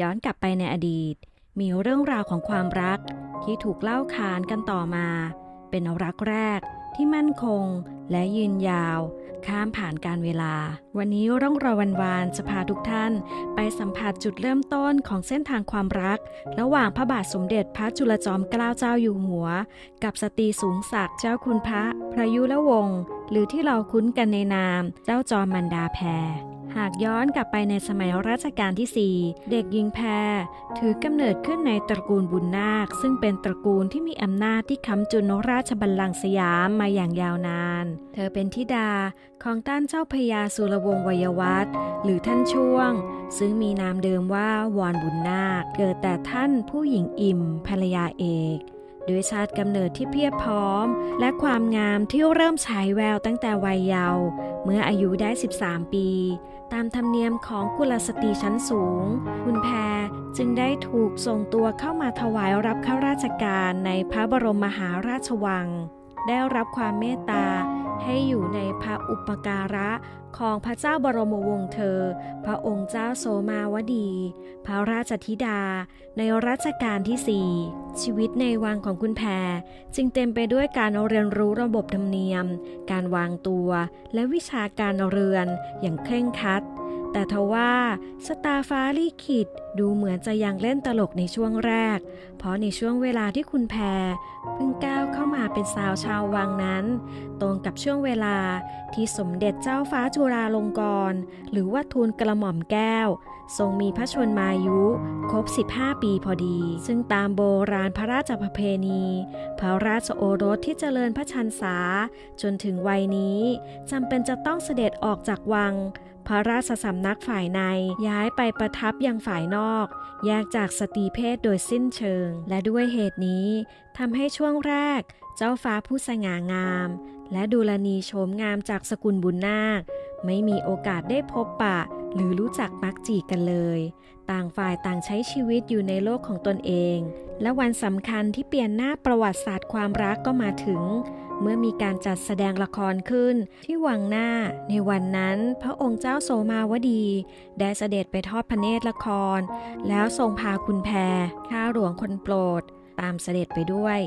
ย้อนกลับไปในอดีต มีเรื่องราวของความรักที่ถูกเล่าขานกันต่อมา เป็นรักแรกที่มั่นคง และยืนยาว ข้ามผ่านการเวลา วันนี้ร่องรอวันวานจะพาทุกท่าน ไปสัมผัสจุดเริ่มต้นของเส้นทางความรัก ระหว่างพระบาทสมเด็จพระจุลจอมเกล้าเจ้าอยู่หัว กับสตรีสูงศักดิ์เจ้าคุณพระ พระยุรวงศ์หรือที่เราคุ้นกันในนาม เจ้าจอมมันดาแพรหากย้อนกลับไปในสมัยรัชกาลที่ 4 เด็กหญิงแพร ถือกำเนิดขึ้นในตระกูลบุญนาค ซึ่งเป็นตระกูลที่มีอำนาจที่ค้ำจุนราชบัลลังก์สยามมาอย่างยาวนานเธอเป็นธิดาของต้านเจ้าพญาสุรวงศ์วยวัฒน์หรือท่านช่วง ซึ่งมีนามเดิมว่าวอนบุญนาค เกิดแต่ท่านผู้หญิงอิ่มภรรยาเอกด้วยชาติกำเนิดที่เพียบพร้อม และความงามที่เริ่มฉายแววตั้งแต่วัยเยาว์เมื่ออายุได้ 13 ปี ตามธรรมเนียมของกุลสตรีชั้นสูง คุณแพรจึงได้ถูกส่งตัวเข้ามาถวายรับข้าราชการในพระบรมมหาราชวัง ได้รับความเมตตา ให้อยู่ในพระอุปการะของพระเจ้าบรมวงศ์เธอ พระองค์เจ้าโสมาวดี พระราชธิดา ในรัชกาลที่4ชีวิตในวังของคุณแพรจึงเต็มไปด้วยการเรียนรู้ระบบธรรมเนียม การวางตัว และวิชาการเรือนอย่างเคร่งครัด แต่ทว่าสตาฟ้าลิขิตดูเหมือนจะยังเล่นตลกในช่วงแรก เพราะในช่วงเวลาที่คุณแพรเพิ่งก้าวเข้ามาเป็นสาวชาววังนั้น ตรงกับช่วงเวลาที่สมเด็จเจ้าฟ้าจุฬาลงกรณ์หรือว่าทูลกระหม่อมแก้ว ทรงมีพระชนมายุ ครบ 15 ปีพอดี ซึ่งตามโบราณพระราชประเพณี พระราชโอรสที่เจริญพระชันษาจนถึงวัยนี้จำเป็นจะต้องเสด็จออกจากวัง ระราชสำนักฝ่ายในย้ายไปประทับยังฝ่ายนอก แยกจากสตรีเพศโดยสิ้นเชิง และด้วยเหตุนี้ทำให้ช่วงแรก เจ้าฟ้าผู้สง่างาม และดูลนีโฉมงามจากสกุลบุญนาค ไม่มีโอกาสได้พบปะ หรือรู้จักมักจีกันเลย ต่างฝ่ายต่างใช้ชีวิตอยู่ในโลกของตนเอง และวันสำคัญที่เปลี่ยนหน้าประวัติศาสตร์ความรักก็มาถึง เมื่อมีการจัดแสดงละครขึ้นที่วังหน้า ในวันนั้นพระองค์เจ้าโสมาวดี ได้เสด็จไปทอดพระเนตรละคร แล้วทรงพาคุณแพรข้าหลวงคนโปรด ตามเสด็จไปด้วย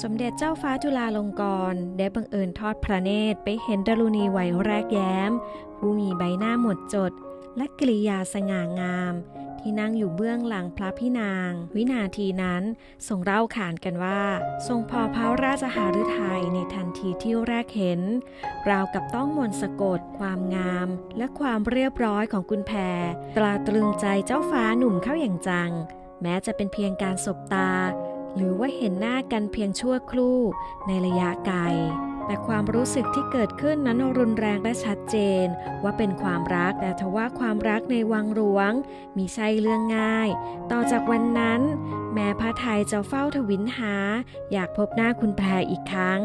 สมเด็จเจ้าฟ้าจุฬาลงกรณ์ได้บังเอิญทอดพระเนตรไปเห็นดารุณีวัยแรกแย้ม ผู้มีใบหน้าหมดจด และกริยาสง่างาม ที่นั่งอยู่เบื้องหลังพระพี่นาง วินาทีนั้นทรงเล่าขานกันว่า ทรงพอพระราชหฤทัยในทันทีที่แรกเห็น ราวกับต้องมนต์สะกด ความงาม และความเรียบร้อยของคุณแพรตราตรึงใจเจ้าฟ้าหนุ่มเข้าอย่างจัง แม้จะเป็นเพียงการสบตา หรือว่าเห็นหน้ากันเพียงชั่วครู่ในระยะไกล แต่ความรู้สึกที่เกิดขึ้นนั้นรุนแรงและชัดเจน ว่าเป็นความรักแต่ทว่าความรักในวังหลวง มีใช่เรื่องง่าย ต่อจากวันนั้น แม้พระไทยจะเฝ้าทวินหา อยากพบหน้าคุณแพรอีกครั้ง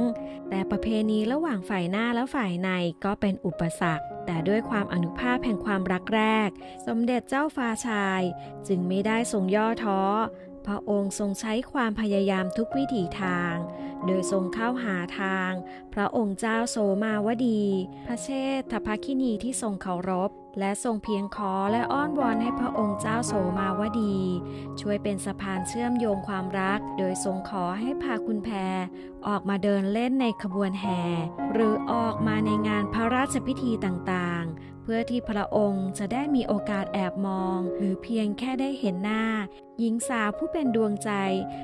แต่ประเพณีระหว่างฝ่ายหน้าและฝ่ายในก็เป็นอุปสรรคแต่ด้วยความอนุภาพแห่งความรักแรก สมเด็จเจ้าฟ้าชาย จึงไม่ได้ทรงย่อท้อ พระองค์ทรงใช้ความพยายามทุกวิถีทาง โดยทรงเข้าหาทาง พระองค์เจ้าโสมาวดี พระเชษฐภคินีที่ทรงเคารพ และทรงเพียงขอและอ้อนวอนให้พระองค์เจ้าโสมาวดี ช่วยเป็นสะพานเชื่อมโยงความรัก โดยทรงขอให้พาคุณแพรออกมาเดินเล่นในขบวนแห่ หรือออกมาในงานพระราชพิธีต่างๆ พื่อที่พระองค์จะได้มีโอกาสแอบมอง หรือเพียงแค่ได้เห็นหน้า หญิงสาวผู้เป็นดวงใจ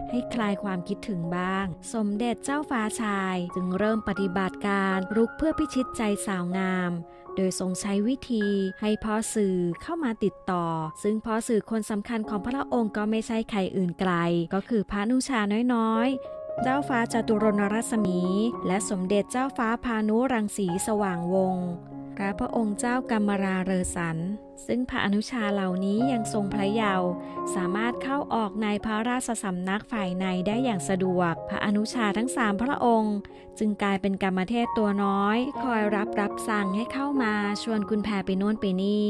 ให้คลายความคิดถึงบ้าง สมเด็จเจ้าฟ้าชายจึงเริ่มปฏิบัติการรุกเพื่อพิชิตใจสาวงาม โดยทรงใช้วิธีให้พ่อสื่อเข้ามาติดต่อ ซึ่งพ่อสื่อคนสำคัญของพระองค์ก็ไม่ใช่ใครอื่นไกล ก็คือพระนุชาน้อยเจ้าฟ้าจตุรนรัศมี และสมเด็จเจ้าฟ้าพานุรังสีสว่างวงศ์ พระพระองค์เจ้ากรรมราเรอสันซึ่งพระอนุชาเหล่านี้ยังทรงพระเยาว์สามารถเข้าออกในพระราชสำนักฝ่ายในได้อย่างสะดวก พระอนุชาทั้งสามพระองค์ จึงกลายเป็นกรรมเทพตัวน้อย คอยรับรับสั่งให้เข้ามาชวนคุณแพรไปโน่นไปนี่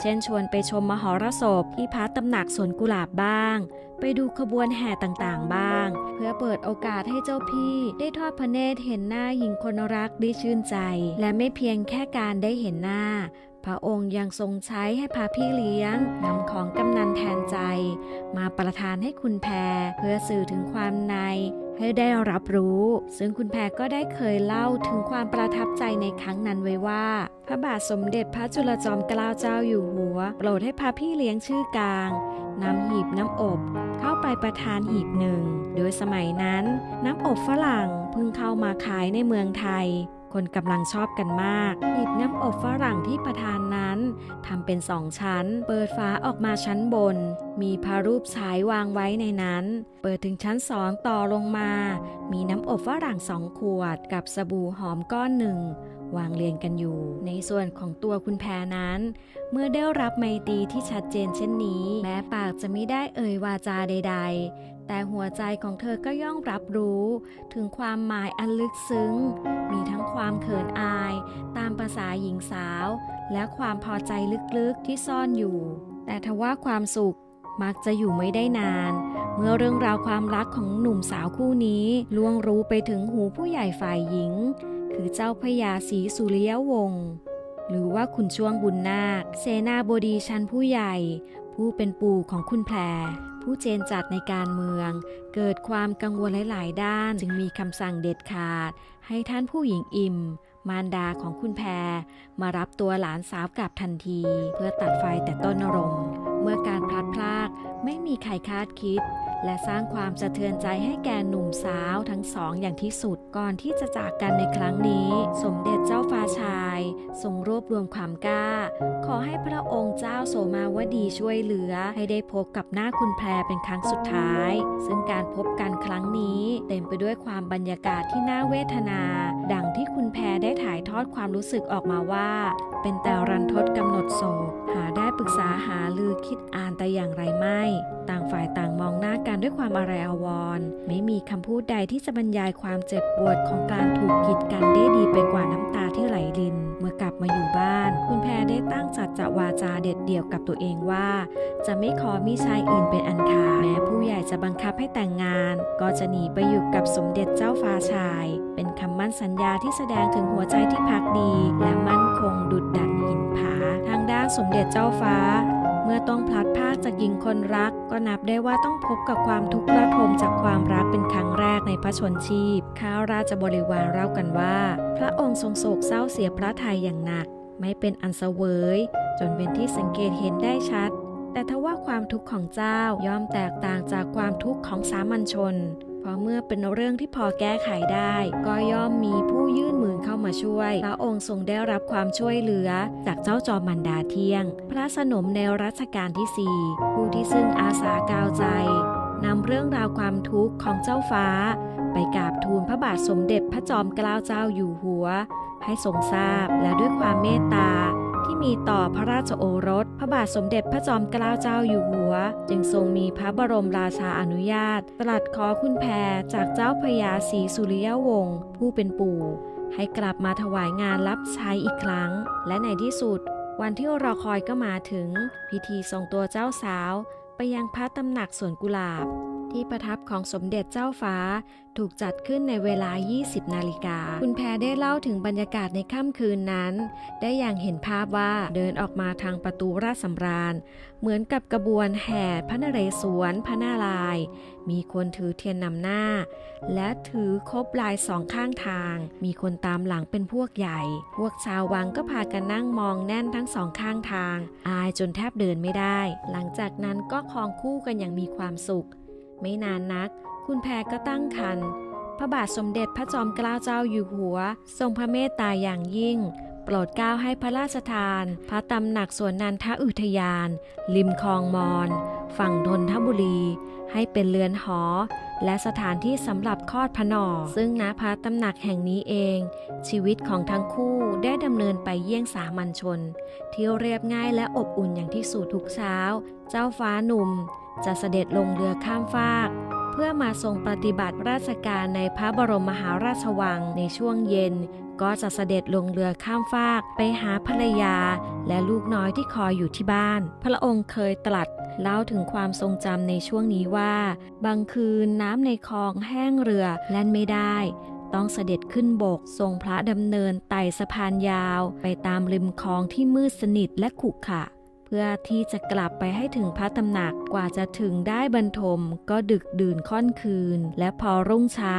เช่นชวนไปชมมหรสพที่พระตำหนักสวนกุหลาบบ้าง ไปดูขบวนแห่ต่างๆบ้าง เพื่อเปิดโอกาสให้เจ้าพี่ได้ทอดพระเนตรเห็นหน้าหญิงคนรักได้ชื่นใจ และไม่เพียงแค่การได้เห็นหน้า พระองค์ยังทรงใช้ให้พาพี่เลี้ยงนำของกำนันแทนใจ มาประทานให้คุณแพรเพื่อสื่อถึงความในให้ได้รับรู้ ซึ่งคุณแพรก็ได้เคยเล่าถึงความประทับใจในครั้งนั้นไว้ว่า พระบาทสมเด็จพระจุลจอมเกล้าเจ้าอยู่หัว โปรดให้พาพี่เลี้ยงชื่อกลางนำหีบน้ำอบ เข้าไปประทานหีบหนึ่ง โดยสมัยนั้น น้ำอบฝรั่งเพิ่งเข้ามาขายในเมืองไทย คนกำลังชอบกันมากหีบน้ำอบฝรั่งที่ประทานนั้นทำเป็นสองชั้น เปิดฝาออกมาชั้นบน มีพระรูปฉายวางไว้ในนั้น เปิดถึงชั้นสองต่อลงมา มีน้ำอบฝรั่งสองขวด กับสบู่หอมก้อนหนึ่งวางเรียงกันอยู่ ในส่วนของตัวคุณแพรนั้น เมื่อได้รับไมตรีที่ชัดเจนเช่นนี้ แม้ปากจะไม่ได้เอ่ยวาจาใด ๆ แต่หัวใจของเธอก็ย่อมรับรู้ถึงความหมายอันลึกซึ้ง มีทั้งความเขินอาย ตามภาษาหญิงสาว และความพอใจลึกๆที่ซ่อนอยู่ แต่ทว่าความสุขมักจะอยู่ไม่ได้นาน เมื่อเรื่องราวความรักของหนุ่มสาวคู่นี้ล่วงรู้ไปถึงหูผู้ใหญ่ฝ่ายหญิง คือเจ้าพระยาศรีสุริยวงศ์หรือว่าคุณช่วงบุญนาค เสนาบดีชั้นผู้ใหญ่ ผู้เป็นปู่ของคุณแพร ผู้เจนจัดในการเมือง เกิดความกังวลหลาย ๆ ด้าน จึงมีคำสั่งเด็ดขาด ให้ท่านผู้หญิงอิมมารดาของคุณแพร มารับตัวหลานสาวกลับทันที เพื่อตัดไฟแต่ต้นรม เมื่อการพลัดพรากไม่มีใครคาดคิด และสร้างความสะเทือนใจให้แก่หนุ่มสาวทั้งสองอย่างที่สุดก่อนที่จะจากกันในครั้งนี้ สมเด็จเจ้าฟ้าชาย ทรงรวบรวมความกล้า ขอให้พระองค์เจ้าโสมาวดีช่วยเหลือให้ได้พบกับหน้าคุณแพรเป็นครั้งสุดท้าย ซึ่งการพบกันครั้งนี้เต็มไปด้วยความบรรยากาศที่น่าเวทนา ดังที่คุณแพรได้ถ่ายทอดความรู้สึกออกมาว่า เป็นแต่รันทดกำหนดโศกหาได้ ปรึกษาหาลือคิดอ่านแต่อย่างไรไม่ ต่างฝ่ายต่างมองหน้ากันด้วยความอะไรอาวรณ์ไม่มีคำพูดใดที่จะบรรยายความเจ็บปวดของการถูกกีดกันได้ดีไปกว่าน้ำตาที่ไหลริน เมื่อกลับมาอยู่บ้าน คุณแพรได้ตั้งจัดจะวาจาเด็ดเดี่ยวกับตัวเองว่า จะไม่ขอมีชายอื่นเป็นอันขาดแม้ผู้ใหญ่จะบังคับให้แต่งงาน ก็จะหนีไปอยู่กับสมเด็จเจ้าฟ้าชาย เป็นคำมั่นสัญญาที่แสดงถึงหัวใจที่พักดี และมั่นคงดุดดั สมเด็จเจ้าฟ้า เมื่อต้องพลัดพรากจากหญิงคนรัก ก็นับได้ว่าต้องพบกับความทุกข์ระทมจากความรักเป็นครั้งแรกในพระชนชีพ ข้าราชบริวารเล่ากันว่า พระองค์ทรงโศกเศร้าเสียพระทัยอย่างหนัก ไม่เป็นอันเสวย จนเป็นที่สังเกตเห็นได้ชัด แต่ทว่าความทุกข์ของเจ้าย่อมแตกต่างจากความทุกข์ของสามัญชน เพราะเมื่อเป็นเรื่องที่พอแก้ไขได้ ก็ย่อมมีผู้ยื่นมือ เข้ามาช่วย พระองค์ทรงได้รับความช่วยเหลือจากเจ้าจอมมันดาเที่ยง พระสนมในรัชกาลที่ 4 ผู้ที่ซึ่งอาสากาวใจนำเรื่องราวความทุกข์ของเจ้าฟ้า ไปกราบทูลพระบาทสมเด็จพระจอมเกล้าเจ้าอยู่หัว ให้ทรงทราบและด้วยความเมตตาที่มีต่อพระราชโอรส พระบาทสมเด็จพระจอมเกล้าเจ้าอยู่หัว จึงทรงมีพระบรมราชาอนุญาต ตรัสขอคุณแพรจากเจ้าพระยาศรีสุริยวงศ์ผู้เป็นปู่ ให้กลับมาถวายงานรับใช้อีกครั้ง และในที่สุด วันที่รอคอยก็มาถึง พิธีส่งตัวเจ้าสาว ไปยังพระตำหนักสวนกุหลาบ ที่ประทับของสมเด็จเจ้าฟ้า ถูกจัดขึ้นในเวลา 20 นาฬิกา คุณแพรได้เล่าถึงบรรยากาศในค่ำคืนนั้น ได้อย่างเห็นภาพว่าเดินออกมาทางประตูราชสำราญ เหมือนกับกระบวนแห่พระนเรศวรพระนาลายมีคนถือเทียนนำหน้า และถือคบลายสองข้างทาง มีคนตามหลังเป็นพวกใหญ่ พวกชาววังก็พากันนั่งมองแน่นทั้งสองข้างทาง อายจนแทบเดินไม่ได้ หลังจากนั้นก็คลองคู่กันอย่างมีความสุข ไม่นานนัก คุณแพรก็ตั้งครรภ์พระบาทสมเด็จพระจอมเกล้าเจ้าอยู่หัว ทรงพระเมตตาอย่างยิ่ง โปรดเกล้าให้พระราชทาน พระตำหนักสวนนันทอุทยาน ริมคลองมอน ฝั่งนนทบุรี ให้เป็นเรือนหอ และสถานที่สำหรับคลอดพนอ ซึ่งณพระตำหนักแห่งนี้เอง ชีวิตของทั้งคู่ได้ดำเนินไปเยี่ยงสามัญชน ที่เรียบง่ายและอบอุ่นอย่างที่สุดทุกเช้า เจ้าฟ้าหนุ่ม จะเสด็จลงเรือข้ามฟาก เพื่อมาทรงปฏิบัติราชการในพระบรมมหาราชวังในช่วงเย็น ก็จะเสด็จลงเรือข้ามฟากไปหาภรรยา และลูกน้อยที่คอยอยู่ที่บ้าน พระองค์เคยตรัสเล่าถึงความทรงจำในช่วงนี้ว่า บางคืนน้ำในคลองแห้งเรือแล่นไม่ได้ ต้องเสด็จขึ้นบก ทรงพระดำเนินไต่สะพานยาว ไปตามริมคลองที่มืดสนิทและขรุขระ เพื่อที่จะกลับไปให้ถึงพระตำหนักกว่าจะถึงได้บรรทมก็ดึกดื่นค่อนคืน และพอรุ่งเช้า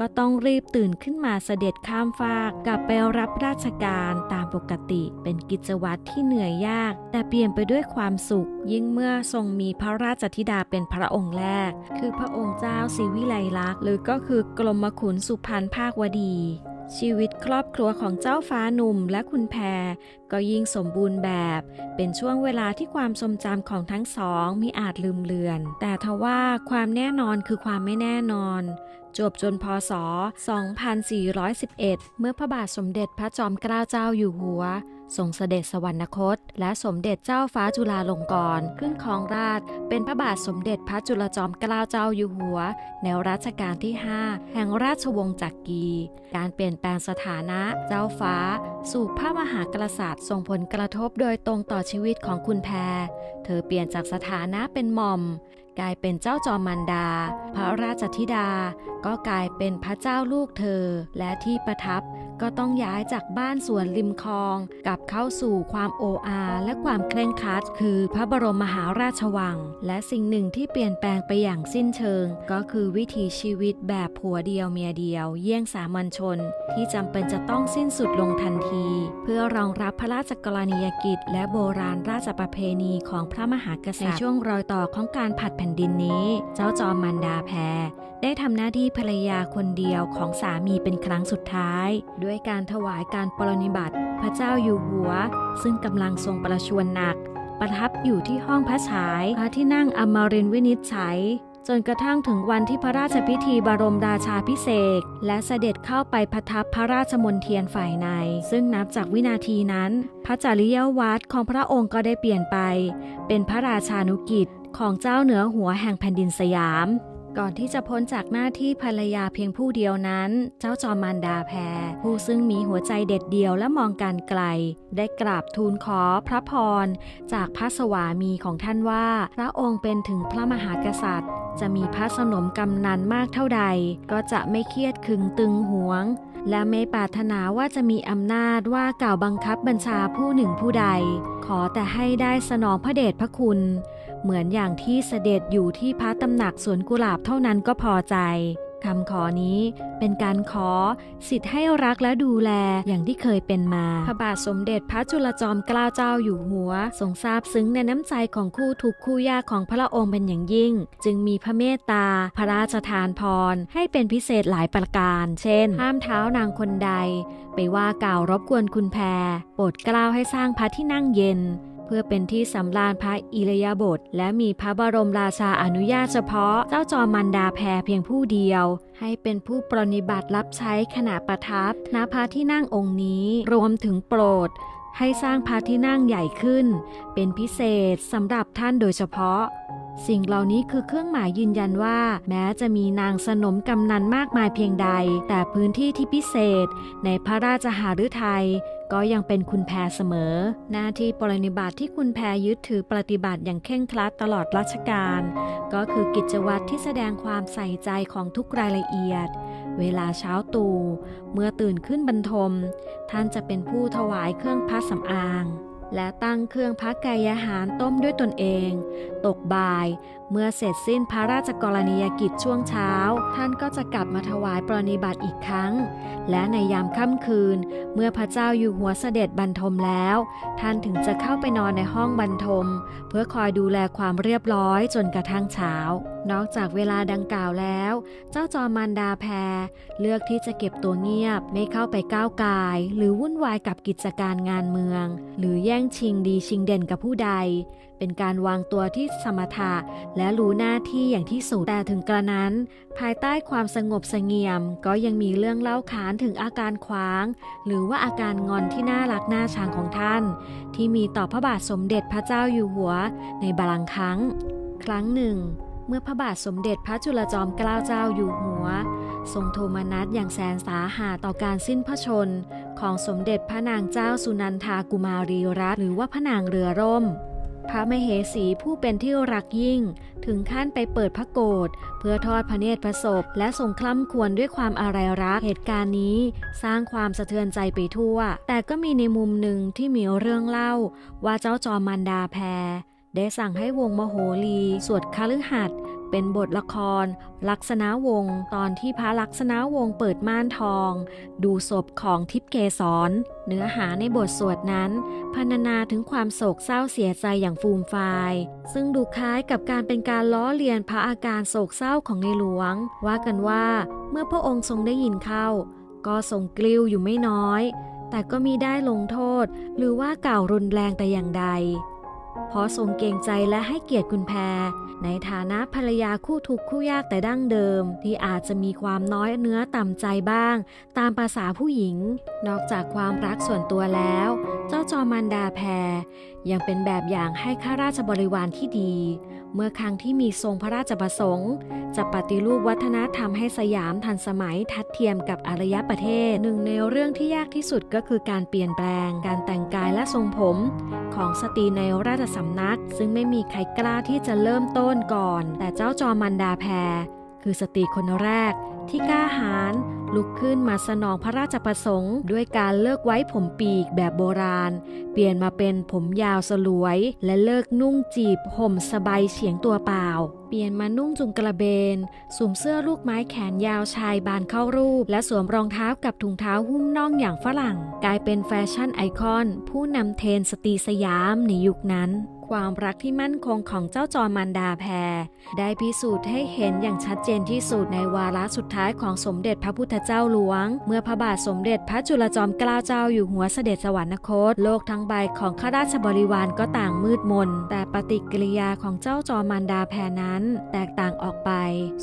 ก็ต้องรีบตื่นขึ้นมาเสด็จข้ามฟากกลับไปรับราชการตามปกติเป็นกิจวัตรที่เหนื่อยยาก แต่เปลี่ยนไปด้วยความสุข ยิ่งเมื่อทรงมีพระราชธิดาเป็นพระองค์แรก คือพระองค์เจ้าศรีวิไลลักษณ์หรือก็คือกรมขุนสุพรรณภาควดี ชีวิตครอบครัวของเจ้าฟ้าหนุ่มและคุณแพรก็ยิ่งสมบูรณ์แบบ เป็นช่วงเวลาที่ความทรงจำของทั้งสองมิอาจลืมเลือน แต่ทว่าความแน่นอนคือความไม่แน่นอน จบจนพศ 2411 เมื่อพระบาทสมเด็จพระจอมเกล้าเจ้าอยู่หัว ทรงเสด็จสวรรคต และสมเด็จเจ้าฟ้าจุฬาลงกรณ์ขึ้นครองราช เป็นพระบาทสมเด็จพระจุลจอมเกล้าเจ้าอยู่หัว ในรัชกาลที่ 5 แห่งราชวงศ์จักรี การเปลี่ยนแปลงสถานะเจ้าฟ้า สู่พระมหากษัตริย์ส่งผลกระทบโดยตรงต่อชีวิตของคุณแพร เธอเปลี่ยนจากสถานะเป็นหม่อมกลายเป็นเจ้าจอมมันดา พระราชธิดา ก็กลายเป็นพระเจ้าลูกเธอ และที่ประทับ ก็ต้องย้ายจากบ้านสวนริมคลองกลับเข้าสู่ความโออาและความเคร่งครัดคือพระบรมมหาราชวัง และสิ่งหนึ่งที่เปลี่ยนแปลงไปอย่างสิ้นเชิง ก็คือวิถีชีวิตแบบผัวเดียวเมียเดียว เยี่ยงสามัญชน ที่จำเป็นจะต้องสิ้นสุดลงทันที เพื่อรองรับพระราชกรณียกิจ และโบราณราชประเพณีของพระมหากษัตริย์ในช่วงรอยต่อของการผัดแผ่นดินนี้ เจ้าจอมมันดาแพรได้ทำหน้าที่ภรรยาคนเดียวของสามีเป็นครั้งสุดท้ายด้้วยการถวายการปรนนิบัติ พระเจ้าอยู่หัว ซึ่งกำลังทรงประชวรหนัก ประทับอยู่ที่ห้องพระฉายพระที่นั่งอมรินวินิจฉัยจนกระทั่งถึงวันที่พระราชพิธีบรมราชาพิเศษและเสด็จเข้าไปประทับพระราชมนเทียนฝ่ายใน ซึ่งนับจากวินาทีนั้น พระจริยวัตรของพระองค์ก็ได้เปลี่ยนไป เป็นพระราชานุกิจของเจ้าเหนือหัวแห่งแผ่นดินสยาม ก่อนที่จะพ้นจากหน้าที่ภรรยาเพียงผู้เดียวนั้น เจ้าจอมมารดาแพรผู้ซึ่งมีหัวใจเด็ดเดียวและมองการไกล ได้กราบทูลขอพระพร จากพระสวามีของท่านว่า พระองค์เป็นถึงพระมหากษัตริย์ จะมีพระสนมกำนันมากเท่าใด ก็จะไม่เครียดขึงตึงหวง และไม่ปรารถนาว่าจะมีอำนาจว่ากล่าวบังคับบัญชาผู้หนึ่งผู้ใด ขอแต่ให้ได้สนองพระเดชพระคุณ เหมือนอย่างที่เสด็จอยู่ที่พระตำหนักสวนกุหลาบเท่านั้นก็พอใจคำขอนี้เป็นการขอสิทธิ์ให้รักและดูแลอย่างที่เคยเป็นมา พระบาทสมเด็จพระจุลจอมเกล้าเจ้าอยู่หัว ทรงซาบซึ้งในน้ำใจของคู่ทุกคู่ยากของพระองค์เป็นอย่างยิ่ง จึงมีพระเมตตา พระราชทานพร ให้เป็นพิเศษหลายประการ เช่น ห้ามเท้านางคนใด ไปว่ากล่าวรบกวนคุณแพรโปรดเกล้าให้สร้างพระที่นั่งเย็น เพื่อเป็นที่สำราญพระอิรยาบถและมีพระบรมราชาอนุญาตเฉพาะเจ้าจอมมันดาแพรเพียงผู้เดียว ให้เป็นผู้ปรนนิบัติรับใช้ขณะประทับณพระที่นั่งองค์นี้รวมถึงโปรดให้สร้างพระที่นั่งใหญ่ขึ้น เป็นพิเศษสำหรับท่านโดยเฉพาะ สิ่งเหล่านี้คือเครื่องหมายยืนยันว่า แม้จะมีนางสนมกำนันมากมายเพียงใด แต่พื้นที่ที่พิเศษ ในพระราชหฤทัย ก็ยังเป็นคุณแพรเสมอ หน้าที่ปรนนิบัติที่คุณแพรยึดถือปฏิบัติอย่างเคร่งครัดตลอดรัชกาลก็คือกิจวัตรที่แสดงความใส่ใจของทุกรายละเอียด เวลาเช้าตู่เมื่อตื่นขึ้นบรรทม ท่านจะเป็นผู้ถวายเครื่องพัสสำอาง และตั้งเครื่องพักกายอาหารต้มด้วยตนเอง ตกบ่าย เมื่อเสร็จสิ้นพระราชกรณียกิจช่วงเช้า ท่านก็จะกลับมาถวายปรนนิบัติอีกครั้ง และในยามค่ำคืน เมื่อพระเจ้าอยู่หัวเสด็จบรรทมแล้ว ท่านถึงจะเข้าไปนอนในห้องบรรทม เพื่อคอยดูแลความเรียบร้อยจนกระทั่งเช้า นอกจากเวลาดังกล่าวแล้ว เจ้าจอมมารดาแพร เลือกที่จะเก็บตัวเงียบไม่เข้าไปก้าวกาย หรือวุ่นวายกับกิจการงานเมือง หรือแย่งชิงดีชิงเด่นกับผู้ใด เป็นการวางตัวที่สมถะและรู้หน้าที่อย่างที่สุดแต่ถึงกระนั้น ภายใต้ความสงบเสงี่ยม ก็ยังมีเรื่องเล่าขานถึงอาการขวาง หรือว่าอาการงอนที่น่ารักน่าชังของท่าน ที่มีต่อพระบาทสมเด็จพระเจ้าอยู่หัว ในบาลังครั้ง ครั้งหนึ่ง เมื่อพระบาทสมเด็จพระจุลจอมเกล้าเจ้าอยู่หัว ทรงโทมนัสอย่างแสนสาหัสต่อการสิ้นพระชน ของสมเด็จพระนางเจ้าสุนันทากุมารีรัตน์หรือว่าพระนางเรือร่ม พระมเหสีผู้เป็นที่รักยิ่ง ถึงขั้นไปเปิดพระโกรธเพื่อทอดพระเนตรพระศพและทรงคล่ำควรด้วยความอาลัยรักเหตุการณ์นี้สร้างความสะเทือนใจไปทั่ว แต่ก็มีในมุมหนึ่งที่มีเรื่องเล่า ว่าเจ้าจอมมันดาแพรได้สั่งให้วงมโหรีสวดคฤหัสถ์ เป็นบทละคร ลักษณะวงศ์ตอนที่พระลักษณะวงศ์เปิดม่านทอง ดูศพของทิพย์เกสรเนื้อหาในบทสวดนั้นพรรณนาถึงความโศกเศร้าเสียใจอย่างฟูมฟาย ซึ่งดูคล้ายกับการเป็นการล้อเลียนพระอาการโศกเศร้าของในหลวง ว่ากันว่าเมื่อพระองค์ทรงได้ยินเข้า ก็ทรงกลิ้วอยู่ไม่น้อย แต่ก็มีได้ลงโทษหรือว่ากล่าวรุนแรงแต่อย่างใด เพราะทรงเกรงใจและให้เกียรติคุณแพร ในฐานะภรรยาคู่ทุกข์คู่ยากแต่ดั้งเดิม ที่อาจจะมีความน้อยเนื้อต่ำใจบ้าง ตามภาษาผู้หญิง นอกจากความรักส่วนตัวแล้ว เจ้าจอมันดาแพร ยังเป็นแบบอย่างให้ข้าราชบริวารที่ดี เมื่อครั้งที่มีทรงพระราชประสงค์ จะปฏิรูปวัฒนธรรมให้สยามทันสมัยทัดเทียมกับอารยประเทศหนึ่งในเรื่องที่ยากที่สุดก็คือการเปลี่ยนแปลง การแต่งกายและทรงผม ของสตรีในราชสำนัก ซึ่งไม่มีใครกล้าที่จะเริ่มต้นก่อน แต่เจ้าจอมันดาแพรคือสตรีคนแรกที่กล้าหาญ ลุกขึ้นมาสนองพระราชประสงค์ ด้วยการเลิกไว้ผมปีกแบบโบราณ เปลี่ยนมาเป็นผมยาวสลวย และเลิกนุ่งจีบห่มสบายเฉียงตัวเปล่า เปลี่ยนมานุ่งจุงกระเบนสวมเสื้อลูกไม้แขนยาวชายบานเข้ารูป และสวมรองเท้ากับถุงเท้าหุ้มน่องอย่างฝรั่ง กลายเป็นแฟชั่นไอคอน ผู้นำเทรนสตรีสยามในยุคนั้น ความรักที่มั่นคงของเจ้าจอมันดาแพร ได้พิสูจน์ให้เห็นอย่างชัดเจนที่สุดในวาระสุดท้ายของสมเด็จพระพุทธเจ้าหลวง เมื่อพระบาทสมเด็จพระจุลจอมเกล้าเจ้าอยู่หัวเสด็จสวรรคต โลกทั้งใบของข้าราชบริวารก็ต่างมืดมน แต่ปฏิกิริยาของเจ้าจอมันดาแพรนั้น แตกต่างออกไป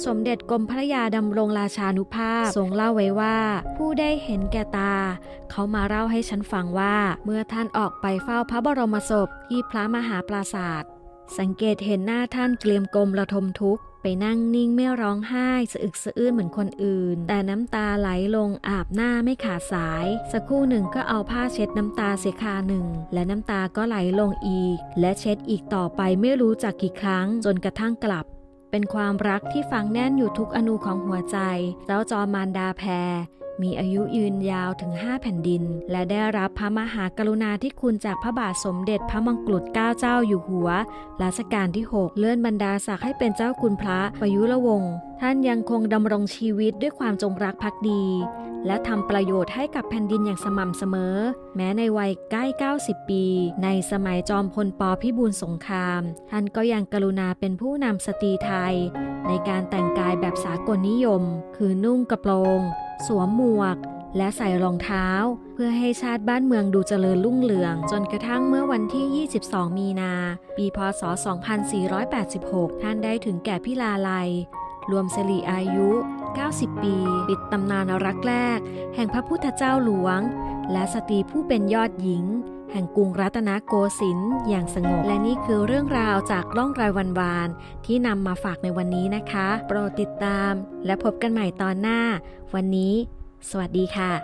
สมเด็จกรมพระยาดำรงราชานุภาพทรงเล่าไว้ว่า ผู้ได้เห็นแก่ตา เขามาเล่าให้ฉันฟังว่า เมื่อท่านออกไปเฝ้าพระบรมศพที่พระมหาปราศาสตร์สังเกตเห็นหน้าท่านเกลียมกลมระทมทุกข์ ไปนั่งนิ่งไม่ร้องไห้สะอึกสะอื้นเหมือนคนอื่น แต่น้ำตาไหลลงอาบหน้าไม่ขาดสาย สักครู่หนึ่งก็เอาผ้าเช็ดน้ำตาเสียคาหนึ่ง และน้ำตาก็ไหลลงอีก และเช็ดอีกต่อไปไม่รู้จักกี่ครั้ง จนกระทั่งกลับ เป็นความรักที่ฝังแน่นอยู่ทุกอนูของหัวใจ เจ้าจอมารดาแพร มีอายุยืนยาวถึง 5 แผ่นดิน และได้รับพระมหากรุณาธิคุณจากพระบาทสมเด็จพระมงกุฎเกล้าเจ้าอยู่หัวรัชกาลที่ 6 เลื่อนบรรดาศักดิ์ให้เป็นเจ้าคุณพระประยุรวงศ์ท่านยังคงดำรงชีวิตด้วยความจงรักภักดี และทำประโยชน์ให้กับแผ่นดินอย่างสม่ำเสมอ แม้ในวัยใกล้ 90 ปี ในสมัยจอมพลปพิบูลสงคราม ท่านก็ยังกรุณาเป็นผู้นำสตรีไทย ในการแต่งกายแบบสากลนิยม คือนุ่งกระโปรง สวมหมวก และใส่รองเท้า เพื่อให้ชาติบ้านเมืองดูเจริญรุ่งเรือง จนกระทั่งเมื่อวันที่ 22 มีนา ปีพศ 2486 ท่านได้ถึงแก่พิลาลัย รวมสิริอายุ 90 ปี ปิดตำนานรักแรก แห่งพระพุทธเจ้าหลวง และสตรีผู้เป็นยอดหญิงแห่งกรุงรัตนโกสินทร์อย่างสงบ และนี่คือเรื่องราวจากล่องรายวันวาน ที่นำมาฝากในวันนี้นะคะ โปรดติดตามและพบกันใหม่ตอนหน้า วันนี้ สวัสดีค่ะ